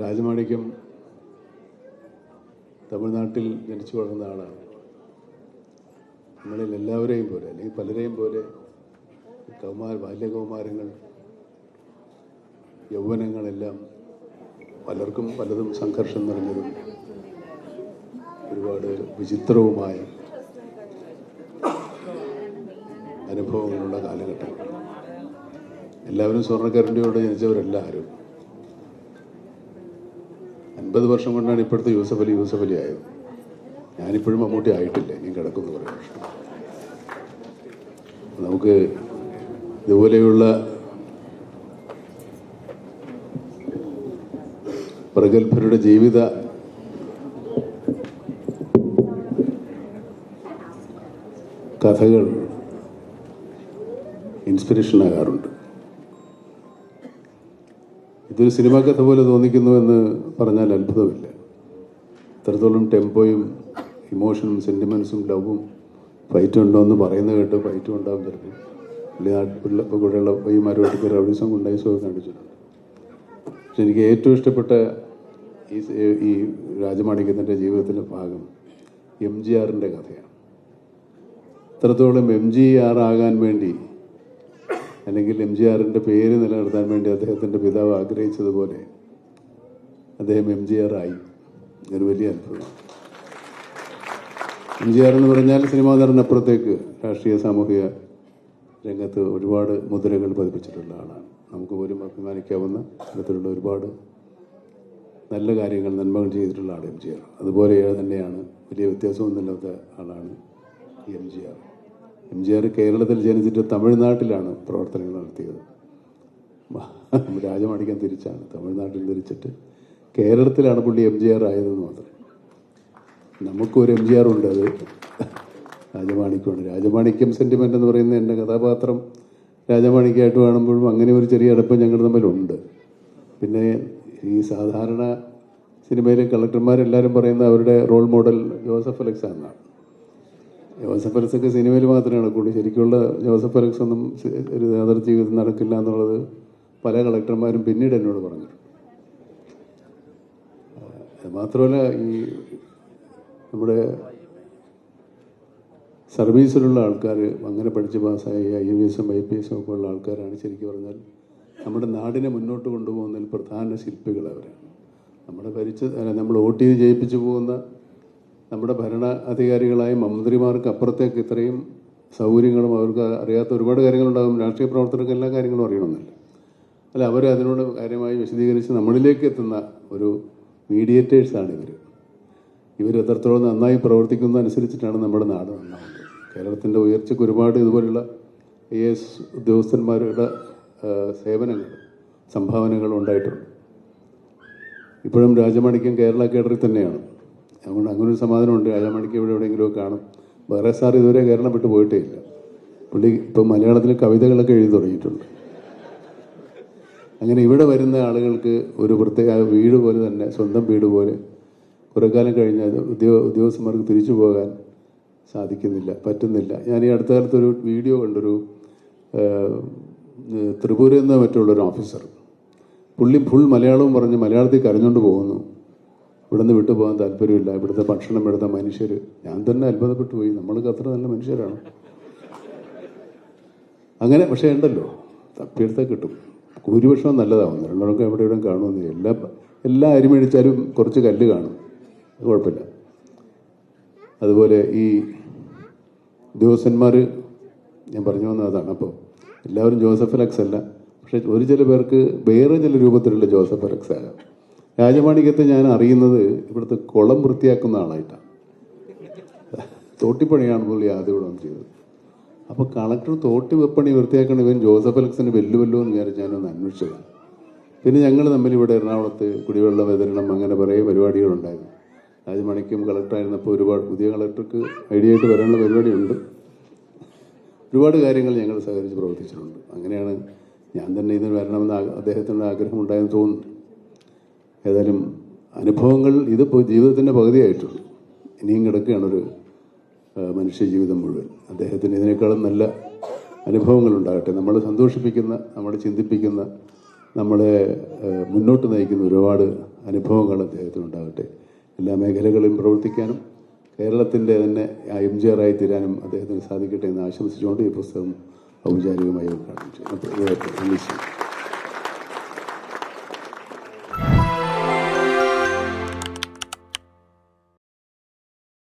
രാജമാണിക്യം തമിഴ്നാട്ടിൽ ജനിച്ചു വളർന്ന ആളാണ്. നമ്മളിൽ എല്ലാവരെയും പോലെ അല്ലെങ്കിൽ പലരെയും പോലെ കൗമാര ബാല്യകൗമാരങ്ങൾ യൗവനങ്ങളെല്ലാം പലർക്കും പലതും സംഘർഷം നിറഞ്ഞതും ഒരുപാട് വിചിത്രവുമായ അനുഭവങ്ങളുള്ള കാലഘട്ടം എല്ലാവരും സ്വർണക്കരണ്ടിയോട് ജനിച്ചവരല്ല ആരും അൻപത് വർഷം കൊണ്ടാണ് ഇപ്പോഴത്തെ യൂസഫ് അലി യൂസഫ് അലി ആയത്. ഞാനിപ്പോഴും മമ്മൂട്ടി ആയിട്ടില്ല ഇനിയും കിടക്കുന്നു കുറേ വർഷം. നമുക്ക് ഇതുപോലെയുള്ള പ്രഗത്ഭരുടെ ജീവിത കഥകൾ ഇൻസ്പിറേഷൻ ആകാറുണ്ട്. ഇതൊരു സിനിമാ കഥ പോലെ തോന്നിക്കുന്നു എന്ന് പറഞ്ഞാൽ അത്ഭുതമില്ല. ഇത്രത്തോളം ടെമ്പോയും ഇമോഷനും സെന്റിമെൻസും ലവും ഫൈറ്റും ഉണ്ടോ എന്ന് പറയുന്നത് കേട്ട് ഫൈറ്റും ഉണ്ടാവും ചിലപ്പോൾ. വലിയ നാട്ടിലുള്ള കൂടെയുള്ള പയ്യന്മാരുമായിട്ട് ഉണ്ടായി ഗുണ്ടായിസമൊക്കെ കാണിച്ചിട്ടുണ്ട്. പക്ഷെ എനിക്ക് ഏറ്റവും ഇഷ്ടപ്പെട്ട ഈ ഈ രാജമാണിക്യത്തിന്റെ ജീവിതത്തിന്റെ ഭാഗം എം ജി ആറിന്റെ കഥയാണ്. ഇത്രത്തോളം എം ജി ആർ ആകാൻ വേണ്ടി അല്ലെങ്കിൽ എം ജി ആറിന്റെ പേര് നിലനിർത്താൻ വേണ്ടി അദ്ദേഹത്തിന്റെ പിതാവ് ആഗ്രഹിച്ചതുപോലെ അദ്ദേഹം എം ജി ആർ ആയി ഒരു വലിയ അത്ഭുതം എം ജി ആർ എന്ന് പറഞ്ഞാൽ സിനിമാ നടനപ്പുറത്തേക്ക് രാഷ്ട്രീയ സാമൂഹിക രംഗത്ത് ഒരുപാട് മുദ്രകൾ പതിപ്പിച്ചിട്ടുള്ള ആളാണ്. നമുക്ക് പോലും അഭിമാനിക്കാവുന്ന തരത്തിലുള്ള ഒരുപാട് നല്ല കാര്യങ്ങൾ നന്മകൾ ചെയ്തിട്ടുള്ള ആൾ എം ജി ആർ. അതുപോലെ തന്നെയാണ് വലിയ വ്യത്യാസമൊന്നുമില്ലാത്ത ആളാണ് M G R. M G R കേരളത്തിൽ ജനിച്ചിട്ട് തമിഴ്നാട്ടിലാണ് പ്രവർത്തനങ്ങൾ നടത്തിയത്. രാജമാണിക്കം തിരിച്ചാണ്. തമിഴ്നാട്ടിൽ തിരിച്ചിട്ട് കേരളത്തിലാണ് പുള്ളി എം ജി ആർ ആയതെന്ന് മാത്രം. നമുക്കൊരു എം ജി ആർ ഉണ്ട് അത്. രാജമാണിക്യമാണ്. രാജമാണിക്യം സെന്റിമെന്റ് എന്ന് പറയുന്ന എന്റെ കഥാപാത്രം രാജമാണിക്യമായിട്ട് കാണുമ്പോഴും അങ്ങനെ ഒരു ചെറിയ അടുപ്പം ഞങ്ങൾ തമ്മിലുണ്ട്. പിന്നെ ഈ സാധാരണ സിനിമയിലെ കളക്ടർമാരെല്ലാവരും പറയുന്ന അവരുടെ റോൾ മോഡൽ ജോസഫ് അലക്സ് എന്നാണ് ജോസഫ് ഒക്കെ സിനിമയിൽ മാത്രമേ നടക്കുള്ളൂ ശരിക്കുള്ള ജോസഫ് അലക്സ് ഒന്നും ഒരു യാഥാർത്ഥ ജീവിതം നടക്കില്ല എന്നുള്ളത് പല കളക്ടർമാരും പിന്നീട് എന്നോട് പറഞ്ഞു. അതുമാത്രമല്ല ഈ നമ്മുടെ സർവീസിലുള്ള ആൾക്കാർ അങ്ങനെ പഠിച്ച് പാസ്സായി ഐ എ എസും ഐ പി എസും ഒക്കെ ഉള്ള ആൾക്കാരാണ് ശരിക്കും പറഞ്ഞാൽ നമ്മുടെ നാടിനെ മുന്നോട്ട് കൊണ്ടുപോകുന്നതിൽ പ്രധാന ശില്പികൾ അവരാണ്. നമ്മുടെ ഭരിച്ച് നമ്മൾ വോട്ട് ചെയ്ത് ജയിപ്പിച്ചു പോകുന്ന നമ്മുടെ ഭരണ അധികാരികളായ മന്ത്രിമാർക്ക് അപ്പുറത്തേക്ക് ഇത്രയും സൗകര്യങ്ങളും അവർക്ക് അറിയാത്ത ഒരുപാട് കാര്യങ്ങളുണ്ടാകും. രാഷ്ട്രീയ പ്രവർത്തകർക്ക് എല്ലാ കാര്യങ്ങളും അറിയണമെന്നില്ല. അല്ല അവർ അതിനോട് കാര്യമായി വിശദീകരിച്ച് നമ്മളിലേക്ക് എത്തുന്ന ഒരു മീഡിയേറ്റേഴ്സാണ് ഇവർ ഇവർ എത്രത്തോളം നന്നായി പ്രവർത്തിക്കുന്ന അനുസരിച്ചിട്ടാണ് നമ്മുടെ നാട് നന്നാവുന്നത്. കേരളത്തിന്റെ ഉയർച്ചയ്ക്ക് ഒരുപാട് ഇതുപോലുള്ള ഐ എസ് ഉദ്യോഗസ്ഥന്മാരുടെ സേവനങ്ങൾ സംഭാവനകൾ ഉണ്ടായിട്ടുണ്ട്. ഇപ്പോഴും രാജമാണിക്യം കേരള കേഡറിൽ തന്നെയാണ്. അതുകൊണ്ട് അങ്ങനെ ഒരു സമാധാനമുണ്ട് മണിക്ക് ഇവിടെ എവിടെയെങ്കിലും കാണും. വേറെ സാർ ഇതുവരെ കേരളം വിട്ട് പോയിട്ടേ ഇല്ല പുള്ളി ഇപ്പം മലയാളത്തിൽ കവിതകളൊക്കെ എഴുതി തുടങ്ങിയിട്ടുണ്ട്. അങ്ങനെ ഇവിടെ വരുന്ന ആളുകൾക്ക് ഒരു പ്രത്യേക വീട് പോലെ തന്നെ സ്വന്തം വീട് പോലെ കുറേ കാലം കഴിഞ്ഞാൽ ഉദ്യോഗ ഉദ്യോഗസ്ഥന്മാർക്ക് തിരിച്ചു പോകാൻ സാധിക്കുന്നില്ല പറ്റുന്നില്ല. ഞാൻ ഈ അടുത്ത കാലത്ത് ഒരു വീഡിയോ കണ്ടൊരു ത്രിപുരയിൽ നിന്ന് മറ്റുള്ളൊരു ഓഫീസർ. പുള്ളി ഫുൾ മലയാളവും പറഞ്ഞ് മലയാളത്തിൽ കരഞ്ഞുകൊണ്ട് പോകുന്നു. ഇവിടുന്ന് വിട്ടു പോകാൻ താല്പര്യമില്ല. ഇവിടുത്തെ ഭക്ഷണം ഇവിടുത്തെ മനുഷ്യർ ഞാൻ തന്നെ അത്ഭുതപ്പെട്ടു പോയി. നമ്മൾക്ക് അത്ര നല്ല മനുഷ്യരാണ്. അങ്ങനെ പക്ഷേ ഉണ്ടല്ലോ. തപ്പിയെടുത്താൽ കിട്ടും. ഭൂരിപക്ഷം നല്ലതാവും. രണ്ടൊക്കെ എവിടെ എവിടെയും കാണുമെന്ന്. എല്ലാ എല്ലാ അരിമഴിച്ചാലും കുറച്ച് കല്ല് കാണും. കുഴപ്പമില്ല. അതുപോലെ ഈ ഉദ്യോഗസ്ഥന്മാർ ഞാൻ പറഞ്ഞു വന്ന അതാണ്. അപ്പോൾ എല്ലാവരും ജോസഫ് അലക്സ് അല്ല. പക്ഷെ ഒരു ചില പേർക്ക് വേറെ ചില രൂപത്തിലുള്ള ജോസഫ് അലക്സ് ആകാം രാജമാണിക്യത്തെ ഞാൻ അറിയുന്നത് ഇവിടുത്തെ കുളം വൃത്തിയാക്കുന്ന ആളായിട്ടാണ് തോട്ടിപ്പണിയാണ് പുള്ളി ആദ്യം ഇവിടെ ചെയ്തത്. അപ്പോൾ കളക്ടർ തോട്ടി വെപ്പണി വൃത്തിയാക്കണ ഇവൻ ജോസഫ് അലക്സിന് വെല്ലുവല്ലോ എന്ന് വിചാരിച്ച് ഞാനൊന്ന് അന്വേഷിച്ചതാണ്. പിന്നെ ഞങ്ങൾ തമ്മിൽ ഇവിടെ എറണാകുളത്ത് കുടിവെള്ള വിതരണം അങ്ങനെ കുറേ പരിപാടികളുണ്ടായിരുന്നു. രാജമാണിക്കും കളക്ടറായിരുന്നപ്പോൾ ഒരുപാട് പുതിയ കളക്ടർക്ക് ഐഡിയ ആയിട്ട് വരാനുള്ള പരിപാടിയുണ്ട്. ഒരുപാട് കാര്യങ്ങൾ ഞങ്ങൾ സഹകരിച്ച് പ്രവർത്തിച്ചിട്ടുണ്ട്. അങ്ങനെയാണ് ഞാൻ തന്നെ ഇതിന് വരണമെന്ന് അദ്ദേഹത്തിന്റെ ആഗ്രഹം ഉണ്ടായെന്ന് തോന്നുന്നു. ഏതായാലും അനുഭവങ്ങൾ ഇതിപ്പോൾ ജീവിതത്തിന്റെ പകുതിയായിട്ടുള്ളൂ ഇനിയും കിടക്കുകയാണ് ഒരു മനുഷ്യ ജീവിതം മുഴുവൻ. അദ്ദേഹത്തിന് ഇതിനേക്കാളും നല്ല അനുഭവങ്ങൾ ഉണ്ടാകട്ടെ. നമ്മളെ സന്തോഷിപ്പിക്കുന്ന നമ്മളെ ചിന്തിപ്പിക്കുന്ന നമ്മളെ മുന്നോട്ട് നയിക്കുന്ന ഒരുപാട് അനുഭവങ്ങൾ അദ്ദേഹത്തിന് ഉണ്ടാകട്ടെ. എല്ലാ മേഖലകളിലും പ്രവർത്തിക്കാനും കേരളത്തിന്റെ തന്നെ എം ജി ആറായി തീരാനും അദ്ദേഹത്തിന് സാധിക്കട്ടെ എന്ന് ആശംസിച്ചുകൊണ്ട് ഈ പുസ്തകം ഔപചാരികമായി ഉദ്ഘാടനം ചെയ്യും.